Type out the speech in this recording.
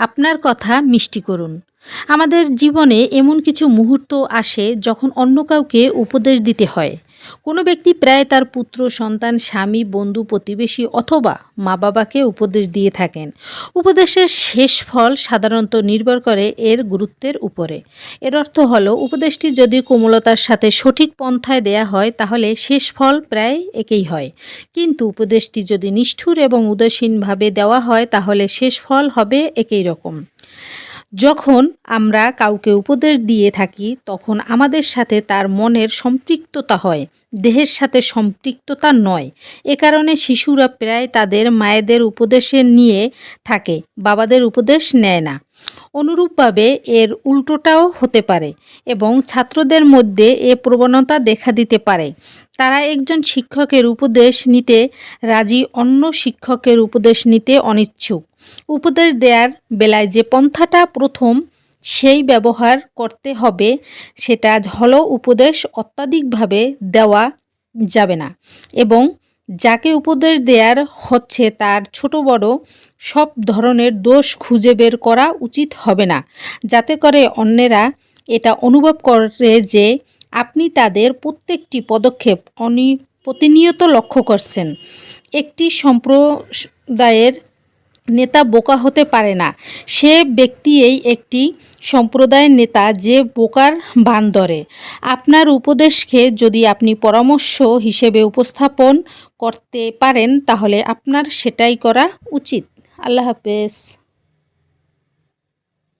আপনার কথা মিষ্টি করুন। আমাদের জীবনে এমন কিছু মুহূর্ত আসে যখন অন্য কাউকে উপদেশ দিতে হয়। কোনো ব্যক্তি প্রায় তার পুত্র, সন্তান, স্বামী, বন্ধু, প্রতিবেশী অথবা মা বাবাকে উপদেশ দিয়ে থাকেন। উপদেশের শেষ ফল সাধারণত নির্ভর করে এর গুরুত্বের উপরে। এর অর্থ হলো, উপদেশটি যদি কোমলতার সাথে সঠিক পন্থায় দেয়া হয়, তাহলে শেষ ফল প্রায় একই হয়। কিন্তু উপদেশটি যদি নিষ্ঠুর এবং উদাসীনভাবে দেওয়া হয়, তাহলে শেষ ফল হবে একই রকম। যখন আমরা কাউকে উপদেশ দিয়ে থাকি, তখন আমাদের সাথে তার মনের সম্পৃক্ততা হয়, দেহের সাথে সম্পৃক্ততা নয়। এ কারণে শিশুরা প্রায় তাদের মায়েদের উপদেশে নিয়ে থাকে, বাবাদের উপদেশ নেয় না। অনুরূপভাবে এর উল্টোটাও হতে পারে এবং ছাত্রদের মধ্যে এ প্রবণতা দেখা দিতে পারে। তারা একজন শিক্ষকের উপদেশ নিতে রাজি অন্য শিক্ষকের উপদেশ নিতে অনিচ্ছুক। উপদেশ দেওয়ার বেলায় যে পন্থাটা প্রথম, সেই ব্যবহার করতে হবে, সেটা হলো উপদেশ অত্যাধিকভাবে দেওয়া যাবে না এবং যাকে উপদেশ দেয়ার হচ্ছে তার ছোট বড় সব ধরনের দোষ খুঁজে বের করা উচিত হবে না। যাতে করে অন্যেরা এটা অনুভব করে যে আপনি তাদের প্রত্যেকটি পদক্ষেপ অনি, প্রতিনিয়ত লক্ষ্য করছেন। একটি সম্প্রদায়ের নেতা বোকা হতে পারে না। সে ব্যক্তি এই একটি সম্প্রদায়ের নেতা যে বোকার বান্দরে আপনার উপদেশকে যদি আপনি পরামর্শ হিসেবে উপস্থাপন করতে পারেন, তাহলে আপনার সেটাই করা উচিত। আল্লাহ হাফেজ।